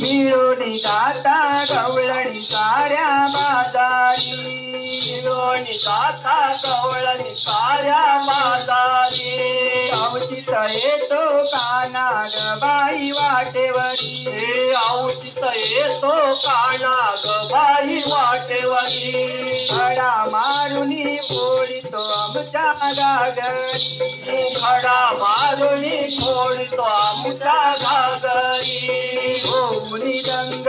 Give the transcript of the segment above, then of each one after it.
मिळून गाता गवळणी साऱ्या बाजारी. मिळून गाता गवळणी साऱ्या बाजारी. अवचित येतो काना ग बाई वाटेवरी. हे अवचित येतो कानाग ग बाई वाटेवरी. खडा मारुनी बोलितो आमच्या गागरी खडा मारुनी बोलितो आमच्या गागरी ओली हो, रंग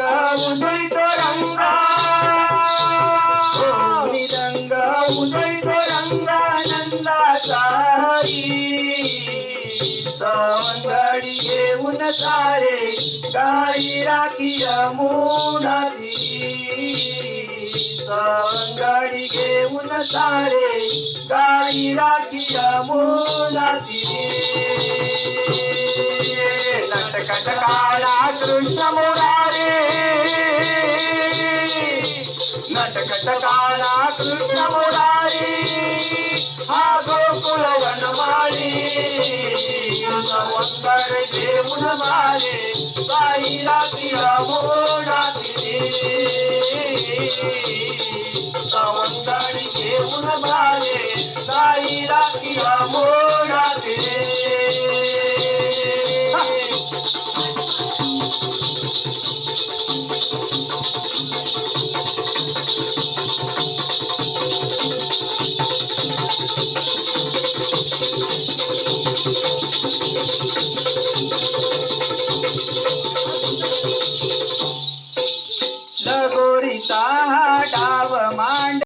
उदयतो रंगा. उदयतो रंगा नंदाचा घेऊन सारे गाई राखी यमुनाती सवंगडी घेऊन सारे गाई राखी यमुनाती नटकट काळा कृष्ण मुरारे नटकटकाला कृष्ण मुरारी हा गोकुल वनमाळी सवंगर देऊन मारे बाई राती मोडाती सवंगडी देऊन मारे बाई तिला मोडाती लगोरीचा हा डाव मांड